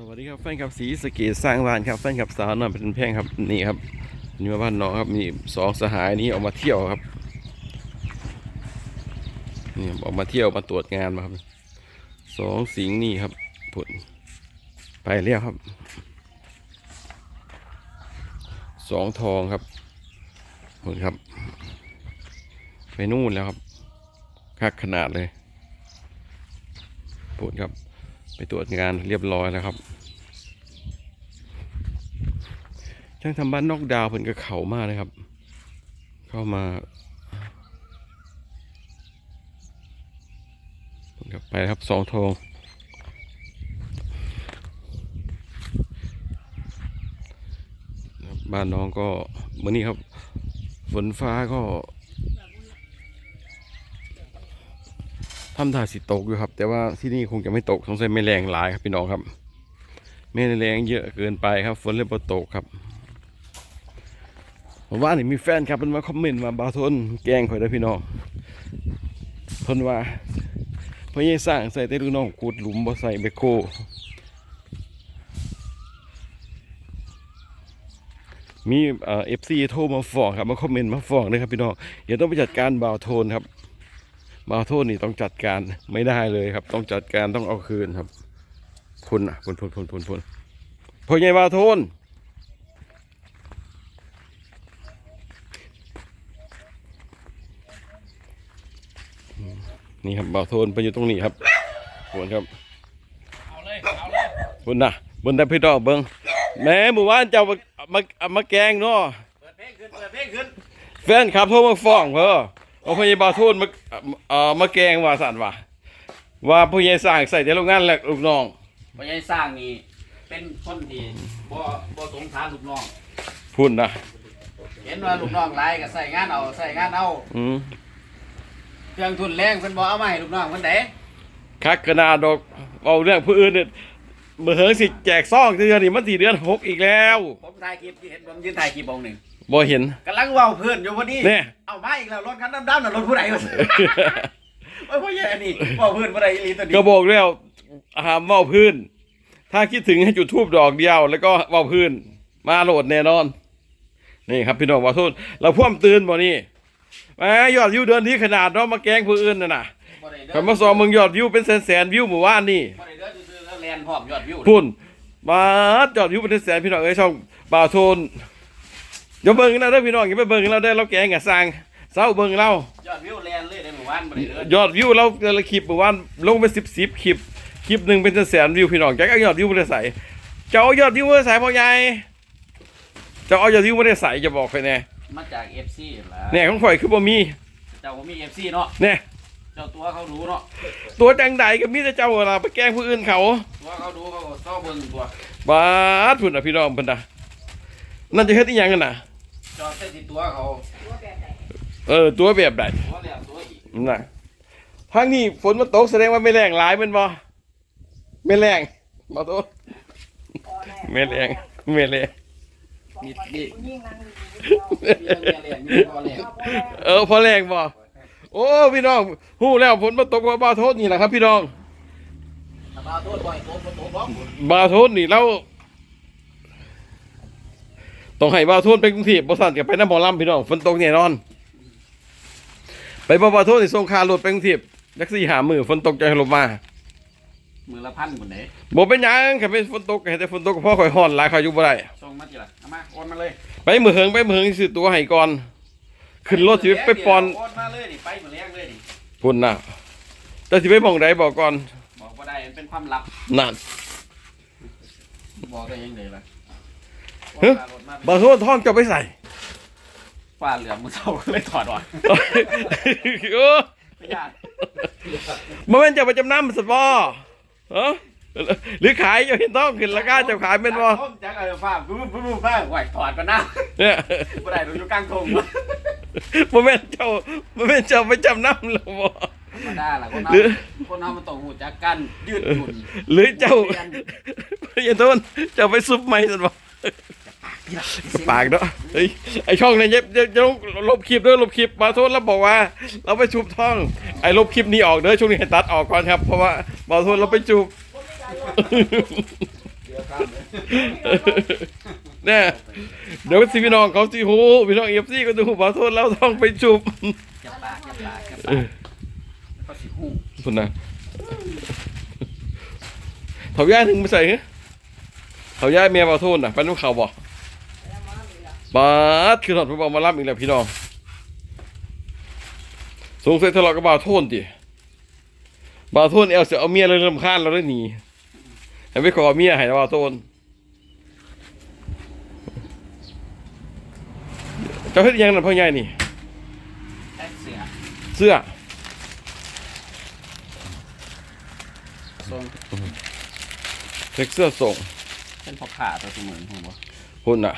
สวัสดีครับแฟนคลับสีสเกตสร้างบ้านครับแฟนคลับสาวน้อยเป็นแพงครับนี่ครับนี่มาบ้านน้องครับมีสองสหายนี้ออกมาเที่ยวครับนี่ออกมาเที่ยวมาตรวจงานมาครับสองสิงนี่ครับผลไปเรียกครับสองทองครับผลครับ ไปนู่นแล้วครับคักขนาดเลยผลครับ ไปตรวจงานเรียบร้อยแล้วครับ ช่างทำบ้านนอกดาวเพิ่นก็เขามากเลยครับ เข้ามาเพิ่นก็ไปครับสองทองบ้านน้องก็เมื่อนี้ครับ ฝนฟ้าก็ ทำท่าสิตกอยู่ครับ แต่ว่าที่นี่คงจะไม่ตกสงสัยไม่แรงหลายครับพี่น้องครับ ไม่แรงเยอะเกินไปครับฝนเลยบ่ตกครับผมว่านี่มีแฟนครับมันมาคอมเมนต์มาบาทนแกงข่อยเด้พี่น้องเพิ่นว่าพิ่นยังสร้างใส่แต่ลูกน้องขุดหลุมบ่ใส่แบคโคมีเอฟซีโทรมาฟ้องครับมาคอมเมนต์มาฟ้องเลยครับพี่น้องเดี๋ยวต้องไปจัดการบ่าวโทนครับ บ่าวโทนนี่ต้องจัดการไม่ได้เลยครับ ต้องจัดการต้องเอาคืนครับพุ่นอะพุ่นพุ่นพุ่นพุ่นพุ่นพ่อใหญ่บาโทนอืมนี่ครับบาโทนไปอยู่ตรงนี้ครับพุ่นครับเอาเลยเอาเลยพุ่นนะบนได้พี่ดอกเบิ้งแหม่หมู่บ้านเจ้ามามามาแกงเนาะเปิดเพลงขึ้นเปิดเพลงขึ้นแฟนครับโทรมาฟ้องเพื่อ เอาพ่อใหญ่บาโทนมาเอ่อมาแกงว่าสั่นว่าว่าพ่อใหญ่สร้างใส่แต่โรงงานแหละลูกน้องพ่อใหญ่สร้างนี่เป็นคนที่บ่บ่สงสารลูกน้องพุ่นนะเห็นว่าลูกน้องหลายก็ใส่งานเอาใส่งานเอาอืมเครื่องทุนแรงเพิ่นบ่เอามาให้ลูกน้องเพิ่นเด้คักกระนาดอกเอาเรื่องผู้อื่นเนี่ยเมื่อเฮิงสิแจกซองเดือนนี่มันสี่เดือนหกอีกแล้ว ผมถ่ายคลิปที่เห็นผมยืนถ่ายคลิปองค์หนึง บ่เห็น กำลังเว้าเพื่อนอยู่พอดีเนี่ย เอามาอีกแล้วรถคันดำๆน่ะรถผู้ใดวะ โอ้ยพ่อใหญ่อันนี้เว้าเพื่อนบ่ได้อีหลีตัวนี้ก็บอกแล้วหามเว่าพื้น ถ้าคิดถึงให้จุดทูบดอกเดียว แล้วก็เว่าพื้น มาโหลดแน่นอน นี่ครับพี่น้องขอโทษเราพ่วมตื่นบ่นี่แหมยอดวิวเดือนนี้ขนาดเนาะมาแกล้งผู้อื่นน่ะนะบ่ได้เด้คำมาสองมึงยอดวิวเป็นแสนแสนๆวิวหมู่บ้านนี่ บ่ได้เด้อซื่อๆแล้วแลนพร้อมยอดวิวพุ่นมาจอดอยู่เป็นแสนพี่น้องเอ้ยช่องบ่าวโทน อย่าเบิ่งนะเด้อพี่น้องอย่าไปเบิ่งเราได้อเราแกงกับสร้างเศร้าเบิ่งเรา ยอดวิวแลนเลยในหมู่บ้านบ่ได้เด้อยอดวิวเราแต่ละคลิปเมื่อวานลงไปสิบสิบคลิปคลิปหนึ่งเป็นแสนวิวพี่น้องแกก็เอายอดวิวไม่ได้ใส่เจ้าเอายอดวิวไม่ได้ใส่พ่อใหญ่เจ้าเอายอดวิวไม่ได้ใส่จะบอกใครแน่มาจาก FC ล่ะเนี่ยของข่อยคือบ่มีเจ้าบ่มี FC เนาะเนี่ยเจ้าตัวเขารู้เนาะตัวจังใดก็มีแต่เจ้าเวลาไปแกล้งผู้อื่นเขาตัวเขาดูเขาก็เศร้าเบิ่งตัวบาดพุ่นอะพี่น้องเพิ่นน่ะ นั่นจะเฮ็ดอีหยังกันน่ะ จอดใส่ที่ตัวเขาเออ ตัวแบบใดตัวแล้วตัวอีกน่ะทางนี้ฝนมันตกแสดงว่าไม่แรงหลายแมันบ่ไม่แรงบ่ตัวไม่แรงไม่แรงนี่นี่ยิ่งนั่งอยู่มีเรื่องเรียนมีพอเรียนเออพอแรงบ่โอ้พี่น้องฮู้แล้วฝนมันตกเพราะบาโทษนี่แหละครับ พี่น้องถ้ามาโทษบ่อยโตบ่โตบ่บาโทษนี่เรา ต้องให้บาโทษไปกรุงเทพบ่สั่นกับไปน้ำหมอลำพี่น้องฝนตกแน่นอน ไปบ่บาโทษนี่ส่งคารถไปกรุงเทพจักสี่หามือฝนตกจะให้ลมมามือละพันคนไหนบ่เป็นหยังแค่เป็นฝนตกให้แต่ฝนตกก็พอข่อยฮ้อนหลายข่อยอยู่บ่ได้ส่งมาทีละเอามาโอนมาเลย ไปมือเหิงไปมือเหิงซื้อตัวให้ก่อน ขึ้นรถสิไปปอนโอนมาเลยนี่ไปมาเลี้ยงเลยนี่พุ่นน่ะแต่สิไปหม่องใดบอกก่อน บอกว่าได้มันเป็นความลับนั่นบอกได้ยังไงล่ะ เฮ้ยบาโทษท่องจะไปใส่ฟ้าเหลืองมือเศร้าเลยถอดออกเออไม่ยากมันเป็นจะไปจำนำสปอเออหรือขายจะเห็นต้องขึ้นราคาจะขายเป็นบ่จักเออฟ้าปุ๊บปุ๊บปุ๊บฟ้าไหวถอดกันนะเนี่ยบ่ได้เราอยู่กลางทงมันเป็นเจ้ามันเป็นเจ้าไปจำนำหรือบ่ธรรมดาล่ะคนเอาหรือคนเอามันต้องหูจักกันยืดหยุ่นหรือเจ้าอย่าโทษเจ้าไปซุปไหมสันบ่ ปากเนาะเฮ้ยไอช่องเนี่ยจะจะจะลบคลิปเด้อลบคลิปมาโทษแล้วบอกว่า เราไปชุบท่อง ไอ้ลบคลิปนี้ออกเด้อช่วงนี้ให้ตัดออกก่อนครับ เพราะว่ามาโทษเราไปจูบเดี๋ยวข้ามเลยเนี่ยเดี๋ยวสิพี่น้องเขาสิหูพี่น้องเอฟซีก็จะหูบาโทษเราต้องไปจุบจับปากจับปากจับปากแล้วก็สิหูคุณนะเถาย่าถึงไม่ใส่เหรอเถาย่าเมียบาโทษน่ะไปน้ำเขาบ่ บาดคือถอดผู้บอกมารับอีกแล้วพี่น้องสงสัยทะเลาะกับบาโทษดิบาโทษเอลเสียเอาเมียเลยลำคาญเราได้หนีให้ไปขอเมียให้บาโทษเจ้าเฮ็ดอิหยังนั่นพ่อใหญ่นี่แท็กเสียเสื้อทรงเซ็กเสื้อส่งเป็นพอผ่าตัวเสมือนหัวหุ่นอะ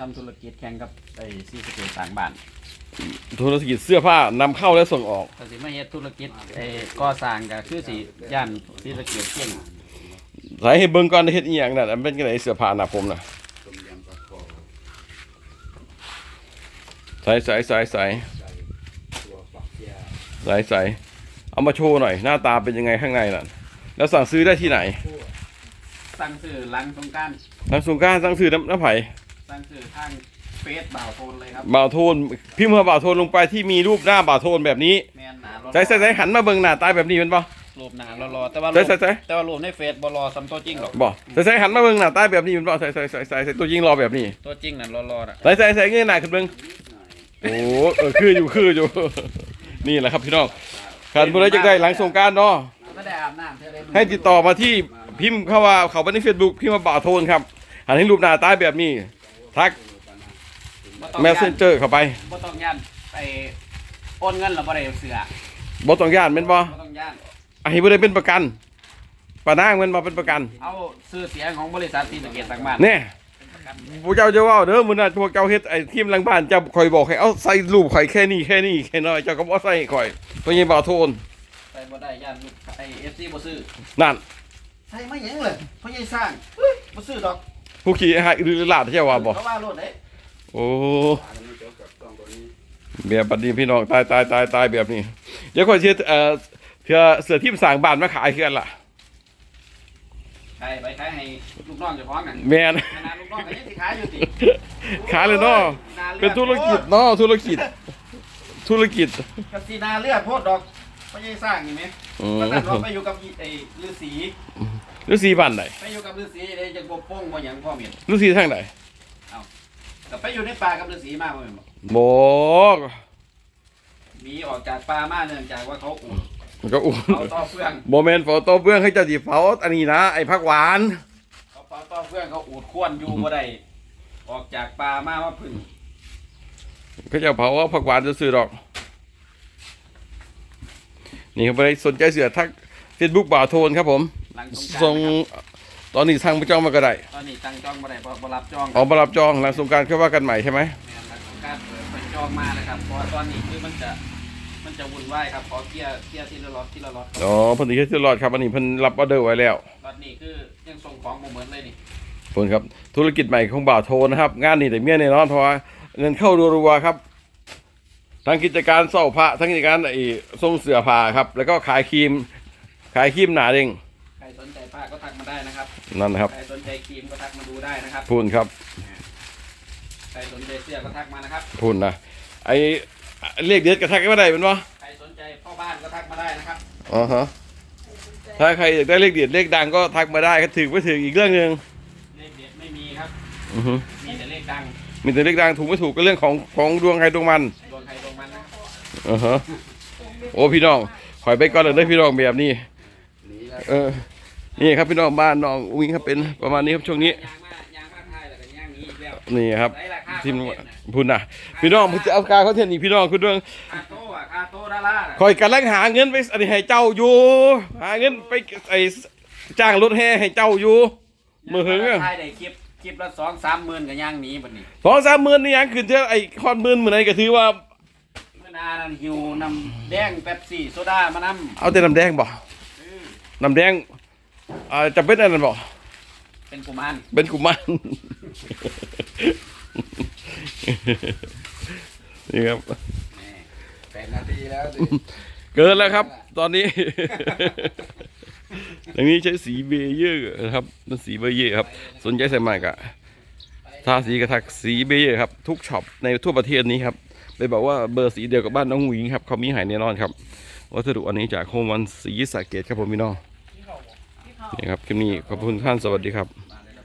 ทำธุรกิจแข่งกับไอ้ซีสเกตต่างบ้านธุรกิจเสื้อผ้านำเข้าและส่งออกแต่สิมาเฮ็ดธุรกิจไอ้ก่อสร้างก็คือสิย่านซีสเกตเก่งสายให้เบิ่งก่อนเฮ็ดอีหยังน่ะอันเป็นจังไดเสื้อผ้าหน้าผมน่ะใส่ใส่ใส่ใส่ใส่ใส่เอามาโชว์หน่อย หน้าตาเป็นยังไงข้างในน่ะ แล้วสั่งซื้อได้ที่ไหนสั่งซื้อหลังสงกราร ทางสงกรารสั่งซื้อน้ำน้ำไผ่ สั่งซื้อทางเฟซบ่าวโทนเลยครับบ่าวโทนพิมพ์คำว่าบ่าวโทนลงไปที่มีรูปหน้าบ่าวโทนแบบนี้แม่นหนารอใส่ใส่ใส่หันมาเบิ่งหน้าตาแบบนี้เป็นบ่รูปหนารอๆแต่ว่าใส่ใส่ใส่ แต่ว่ารูปในเฟซบ่รอซ้ำตัวจริงหรอกบ่ใส่ใส่หันมาเบิ่งหน้าตาแบบนี้เป็นบ่ใส่ใส่ใส่ใส่ใส่ตัวยิงรอแบบนี้ตัวจริงน่ะรอๆน่ะใส่ใส่ใส่เงี้ยหน้าขึ้นเบิ่งโอ้เออคืออยู่คืออยู่ นี่แหละครับพี่น้องขันบุรีจะได้หลังสงกรารเนาะก็ได้อาบน้ำเท่าได้ให้ติดต่อมาที่พิมพ์เข้าว่าเขาไปในเฟซบุ๊กพิมพ์มาบ่าวโทนครับหันให้รูปหน้าตาแบบนี้ ทัก บ่ต้องแมสเซนเจอร์เข้าไปบ่ต้องย่านไปโอนเงินแล้วบ่ได้เสือบ่ต้องย่านแม่นบ่บ่ต้องย่านไอ้บ่ได้เป็นประกันปานางแม่นบ่เป็นประกันเอาชื่อเสียงของบริษัทซีสเกตต่างบ้านแน่พวกเจ้าจะว่าเด้อมื้อนั้นพวกเจ้าเฮ็ดไอ้ทีมหลังบ้านเจ้าคอยบอกให้เอาใส่รูปข่อยแค่นี้แค่นี้แค่น้อยเจ้าก็บ่ใส่ข่อยเพราะยังบ่าวโทนไปบ่ได้ย่านลูกไอ้ FC บ่ซื้อนั่นใส่มาหยังเลยเพราะยังสร้างเฮ้ยบ่ซื้อดอก ผู้ขี่หาหรือลาดเจ้าว่าบ่เขาว่าโลดเด้โอ้แบบบัดนี้พี่น้องตายตายตายตายแบบนี้ เดี๋ยวค่อยเชื่อเอ่อเพื่อเสือที่สร้างบ้านมาขายคือกันล่ะใครไปขายให้ลูกน้องเจ้าของกันแม่นขนาดลูกน้องก็ยังสิขายอยู่ติขายเลยเนาะาลือดเป็นธุรกิจเนาะธุรกิจ ธุรกิจกสินาเลือดโพดดอกเพราะยังสร้างนี่แหมอืมตอนนั้นเราไปอยู่กับไอ้ฤาษี ฤาษีบ้านไหนไปอยู่กับฤาษีเลยจะบ่โป้งบ่หยังพ่อเมียนฤาษีทางไหนก็ไปอยู่ในป่ากับฤาษีมาบ่แม่นบ่บ่หนีออกจากป่ามาเนื่องจากว่าเขาอุดมันก็อุ้เอาต่อเฟืองบ่แม่นฝอโตเบื้องให้เจ้าสิเผาอันนี้นะไอ้ผักหวานเขาเป่าต่อเฟืองเขาอุดควนอยู่บ่ได้ออกจากป่ามาว่าพึ่งเขาเจ้าเผาเอาผักหวานซื่อๆดอก นี่ครับบ่ได้สนใจเสือทัก Facebook บ่าวโทนครับผม หลังสงกรานต์ส่งนะครับตอนนี้ทางพระเจ้ามาก็ได้ตอนนี้ตั้งจองบ่ได้บ่บ่รับจอง ออกมารับจองหลังสงกรารแค่ว่ากันใหม่ใช่ไหมแม่นหลังสงกรารเปิดไปจองมานะครับ เพราะว่าตอนนี้คือมันจะมันจะวุ่นวายครับขอเคลียร์เคลียร์ทีละล็อตทีละล็อตอ๋อเพิ่นสิเฮ็ดตลอดครับอันนี้เพิ่นรับออเดอร์ไว้แล้ว ล็อตนี้คือยังส่งของบ่เหมือนเลยนี่เพิ่นครับธุรกิจใหม่ของบ่าวโทนนะครับ งานนี้แต่เมียแน่นอนเพราะว่าเงินเข้ารัวๆครับ ทั้งกิจการเศร้าพระทั้งกิจการไอ้ทรงเสื้อผ้าครับ แล้วก็ขายครีม ขายครีมหนาเด้งใคร สนใจผ้าก็ทักมาได้นะครับนั่นนะครับใครสนใจครีมก็ทักมาดูได้นะครับพูนครับใครสนใจเสื้อก็ทักมานะครับพูนนะไอ้เลขเด็ดกระทักก็ได้เป็นวะใครสนใจพ่อบ้านก็ทักมาได้นะครับอ๋อฮะถ้าใครอยากได้เลขเด็ดเลขดังก็ทักมาได้ครับถือไม่ถืออีกเรื่องหนึ่งเลขเด็ดไม่มีครับอือฮึมีแต่เลขดังมีแต่เลขดังถูกไม่ถูกก็เรื่องของของดวงใครดวงมันดวงใครดวงมันนะครับอือฮะโอ้พี่น้องขอยไปก่อนเลยเด้อพี่น้องแบบนี้เออ นี่ครับพี่น้องบ้านน้องอุ้งครับเป็นประมาณนี้ครับช่วงนี้ยางมายางมาไทยแล้วก็ยางหนี้อีกแล้วนี่ครับได้ราคาทีมคอนเทนต์น่ะพูดนะพี่น้องผมจะเอาการเขาเทียนนี่พี่น้องคุณเรื่องคาโต้อะคาโต้ดาราน่ะคอยกำลังหาเงินไปอันนี้ให้เจ้าอยู่หาเงินไปไอ้จ้างรถแห่ให้เจ้าอยู่มือหึงอะไทยได้คลิปคลิปละสองสามหมื่นกับยางหนี้บัดนี้สองสามหมื่นนี่ยังขึ้นเท่าไอ้คอนหมื่นเหมือนไอ้ก็ถือว่าเมื่อนานั่นหิวนำแดงเป๊ปซี่โซดามานำเอาแต่น้ำแดงบ่เออน้ำแดง อ่าจะเป็นอันนั้นบ่เป็นกุมารเป็นกุมาร นี่ครับ แปดนาทีแล้วดิเกินแล้วครับ ตอนนี้ อย่างนี้ใช้สีเบเยอร์นะครับมันสีเบเยอร์ครับ สนใจใส่ใหม่กะทาสีกระทักสีเบเยอร์ครับ ทุกช็อปในทั่วประเทศนี้ครับไปบอกว่าเบอร์สีเดียวกับบ้านน้องหวิงครับเขามีใหายแน่นอนครับ วัสดุอันนี้จากโฮมวันสีสาเกตครับผมพี่น้อง นี่ครับคลิปนี้ขอบคุณท่านสวัสดีครับ